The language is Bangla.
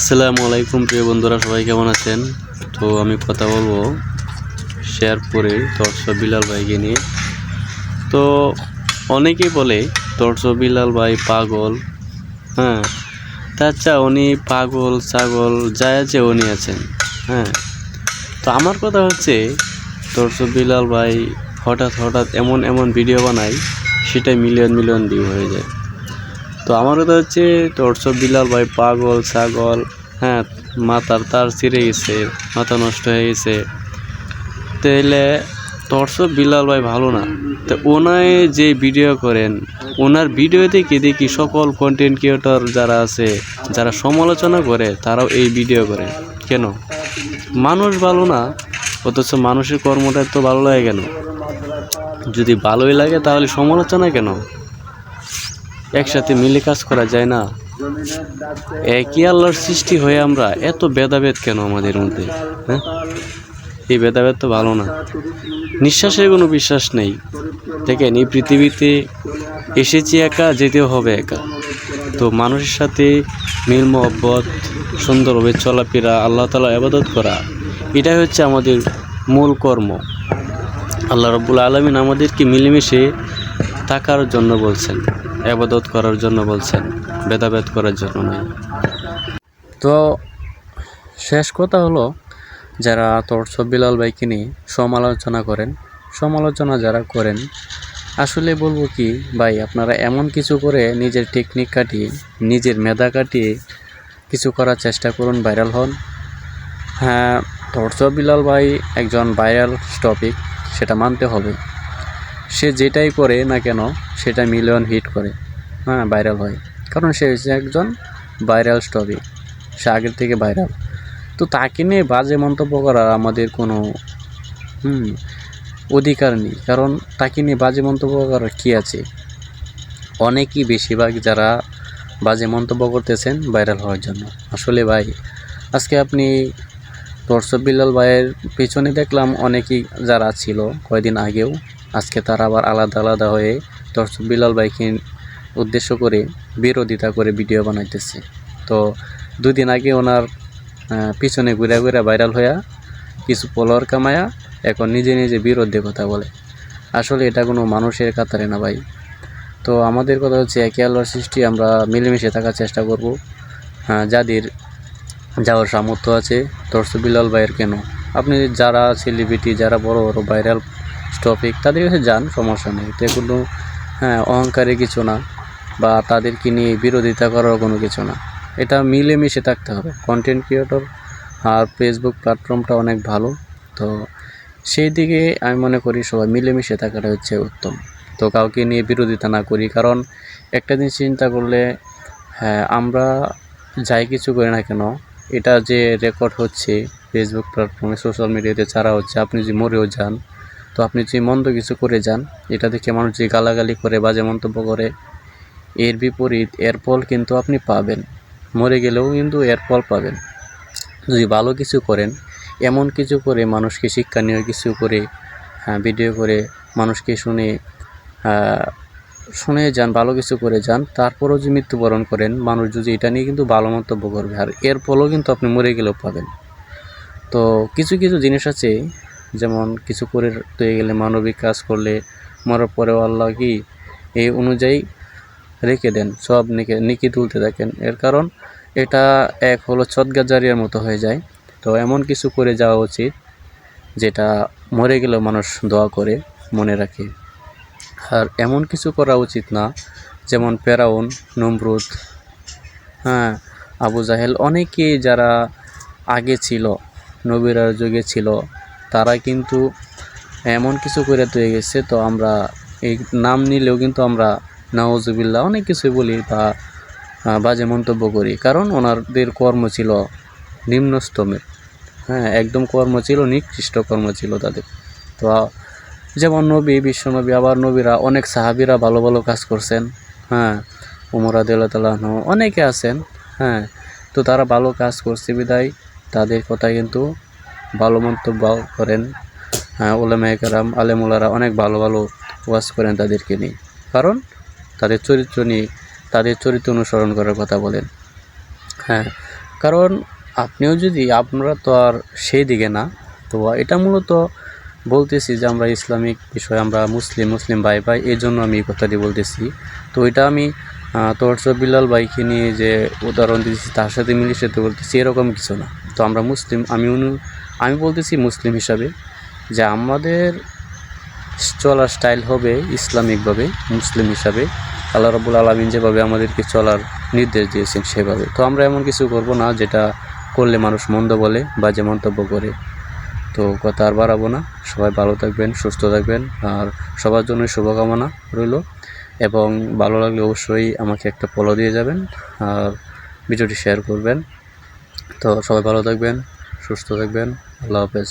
আসসালামু আলাইকুম প্রিয় বন্ধুরা, সবাই কেমন আছেন? তো আমি কথা বলব শেয়ারপুরে তর্স বিলাল ভাইকে নিয়ে। তো অনেকেই বলে, তর্স বিলাল ভাই পাগল। হ্যাঁ আচ্ছা উনি পাগল, ছাগল, যা আছে উনি আছেন। হ্যাঁ তো আমার কথা হচ্ছে, তর্স বিলাল ভাই হঠাৎ হঠাৎ এমন এমন ভিডিও বানায় সেটা মিলিয়ন মিলিয়ন ভিউ হয়ে যায়। তো আমার কথা হচ্ছে তর্স বিলাল ভাই পাগল, ছাগল হ্যাঁ মাথার তার ছিঁড়ে গেছে, মাথা নষ্ট হয়ে গেছে। তাহলে তর্স বিলাল ভাই ভালো না। তো ওনায় যে ভিডিও করেন, ওনার ভিডিও দেখে দেখি সকল কন্টেন্ট ক্রিয়েটর যারা আছে, যারা সমালোচনা করে, তারাও এই ভিডিও করে। কেন? মানুষ ভালো না, অথচ মানুষের কর্মটা তো ভালো লাগে কেন? যদি ভালোই লাগে তাহলে সমালোচনা কেন? একসাথে মিলে কাজ করা যায় না। একই আল্লাহর সৃষ্টি হয়ে আমরা এত ভেদাভেদ কেন আমাদের মধ্যে হ্যাঁ? এই ভেদাভেদ তো ভালো না। নিঃশ্বাসের কোনো বিশ্বাস নেই। দেখেন, এই পৃথিবীতে এসেছি একা, যেতেও হবে একা। তো মানুষের সাথে মিল, মহব্বত সুন্দরভাবে চলাফেরা, আল্লাহ তালা আবাদত করা, এটাই হচ্ছে আমাদের মূল কর্ম। আল্লাহ রব্বুল আলমিন আমাদেরকে মিলেমিশে থাকার জন্য বলছেন। আবাদত করার জন্য বলছেন, ভেদাভেদ করার জন্য নয়। তো শেষ কথা হলো, যারা তর্স বিলাল ভাইকে নিয়ে সমালোচনা করেন, সমালোচনা যারা করেন, আসলে বলব কি, ভাই, আপনারা এমন কিছু করে নিজের টেকনিক কাটিয়ে, নিজের মেধা কাটিয়ে কিছু করার চেষ্টা করুন ভাইরাল হন। হ্যাঁ তর্স বিলাল ভাই একজন ভাইরাল টপিক সেটা মানতে হবে। সে যেটাই করে না কেন, সেটা মিলিয়ন হিট করে। হ্যাঁ ভাইরাল হয়। কারণ সে হচ্ছে একজন ভাইরাল টপিক সে আগের থেকে ভাইরাল তো তাকে নিয়ে বাজে মন্তব্য করার আমাদের কোনো, হুম, অধিকার নেই। কারণ তাকে নিয়ে বাজে মন্তব্য করার কী আছে? অনেকই বেশিরভাগ যারা বাজে মন্তব্য করতেছেন ভাইরাল হওয়ার জন্য। আসলে ভাই, আজকে আপনি দর্শক বিল্লাল ভাইয়ের পেছনে দেখলাম অনেকেই যারা ছিল কয়েকদিন আগেও। আজকে তারা আবার আলাদা আলাদা হয়ে দর্শক বিল্লাল ভাইকে উদ্দেশ্য করে বিরোধিতা করে ভিডিও বানাইতেছে। তো দুদিন আগে ওনার পিছনে ঘুরে ঘুরে ভাইরাল হইয়া কিছু ফলোয়ার কামায়া এখন নিজে নিজে বিরুদ্ধে কথা বলে। আসলে এটা কোনো মানুষের কাতারে না ভাই। তো আমাদের কথা হচ্ছে একে আল্লাহর সৃষ্টি, আমরা মিলেমিশে থাকার চেষ্টা করব। হ্যাঁ যাদের যাওয়ার সামর্থ্য আছে? দর্শক বিলাল ভাইয়ের কেন? আপনি যারা সেলিব্রিটি যারা বড় বড় ভাইরাল টপিক তাদের কাছে যান, সমস্যা নেই। এতে কোনো হ্যাঁ অহংকারের কিছু না বা তাদেরকে নিয়ে বিরোধিতা করার কোনো কিছু না। এটা মিলেমিশে থাকতে হবে। কন্টেন্ট ক্রিয়েটর আর ফেসবুক প্ল্যাটফর্মটা অনেক ভালো। তো সেই দিকে আমি মনে করি সবাই মিলেমিশে থাকাটা হচ্ছে উত্তম। তো কাউকে নিয়ে বিরোধিতা না করি। কারণ একটা জিনিস চিন্তা করলে হ্যাঁ আমরা যাই কিছু করি না কেন এটা যে রেকর্ড হচ্ছে ফেসবুক প্ল্যাটফর্মে সোশ্যাল মিডিয়াতে ছাড়া হচ্ছে, আপনি যদি মরেও যান, তো আপনি যে মন্দ কিছু করে যান, এটা দেখে মানুষ যে গালাগালি করে, বাজে মন্তব্য করে, এর বিপরীত, এর ফল কিন্তু আপনি পাবেন। মরে গেলেও কিন্তু এর ফল পাবেন। যদি ভালো কিছু করেন, এমন কিছু করে মানুষকে শিক্ষা শিক্ষণীয় কিছু করে ভিডিও করে, মানুষকে শুনে শুনে যান, ভালো কিছু করে যান, তারপরও যদি মৃত্যুবরণ করেন, মানুষ যদি এটা নিয়ে কিন্তু ভালো মন্তব্য করবে, আর এর ফলেও কিন্তু আপনি মরে গেলেও পাবেন। তো কিছু কিছু জিনিস আছে, যেমন কিছু করে হয়ে গেলে মানবিক কাজ করলে, মরার পরেও আল্লাহ কি এই অনুযায়ী রেখে দেন, সব নিকে, নিকি তুলতে থাকেন। এর কারণ, এটা এক হলো ছদগা জারিয়ার মতো হয়ে যায়। তো এমন কিছু করে যাওয়া উচিত, যেটা মরে গেলেও মানুষ দোয়া করে, মনে রাখে। আর এমন কিছু করা উচিত না, যেমন পেরাউন নমরুদ হ্যাঁ আবু জাহেল অনেকে যারা আগে ছিল নবীরার যুগে ছিল, তারা কিন্তু এমন কিছু করে তৈরি গেছে, তো আমরা এই নাম নিলেও কিন্তু আমরা নওয়াজুবিল্লাহ অনেক কিছুই বলি বা বাজে মন্তব্য করি। কারণ ওনাদের কর্ম ছিল নিম্নস্তমের হ্যাঁ একদম কর্ম ছিল, নিকৃষ্ট কর্ম ছিল তাদের। তো যেমন নবী, বিশ্বনবী, আবার নবীরা, অনেক সাহাবিরা ভালো ভালো কাজ করছেন। হ্যাঁ উমর আদিল্লাহ তালাহ অনেকে আছেন। হ্যাঁ তো তারা ভালো কাজ করছে, বিদায়। তাদের কথা কিন্তু ভালো মন্তব্য করেন। হ্যাঁ ওলামা একরাম আলেমুলারা অনেক ভালো ভালো ওয়াজ করেন তাদেরকে নিয়ে। কারণ তাদের চরিত্র নিয়ে, তাদের চরিত্র অনুসরণ করার কথা বলেন। হ্যাঁ কারণ আপনিও যদি আপনারা তো আর সেই দিকে না। তো এটা মূলত বলতেছি যে আমরা ইসলামিক বিষয় আমরা মুসলিম মুসলিম ভাই ভাই, এই জন্য আমি এই কথাটি বলতেছি। তো এটা আমি তোরস বিলাল বাইকে নিয়ে যে উদাহরণ দিয়েছি তার সাথে মিলিয়ে সাথে বলতেছি, এরকম কিছু না। তো আমরা মুসলিম, আমি অনু, আমি বলতেছি মুসলিম হিসাবে যে আমাদের চলার স্টাইল হবে ইসলামিকভাবে, মুসলিম হিসাবে। আল্লাহ রবুল আলমিন যেভাবে আমাদেরকে চলার নির্দেশ দিয়েছেন সেভাবে। তো আমরা এমন কিছু করব না যেটা করলে মানুষ মন্দ বলে বা যে মন্তব্য করে। তো কথা আর বাড়াবো না। সবাই ভালো থাকবেন, সুস্থ থাকবেন, আর সবার জন্য শুভকামনা রইল। এবং ভালো লাগলে অবশ্যই আমাকে একটা ফলো দিয়ে যাবেন, আর ভিডিওটি শেয়ার করবেন। তো সবাই ভালো থাকবেন, সুস্থ থাকবেন, আল্লাহ হাফেজ।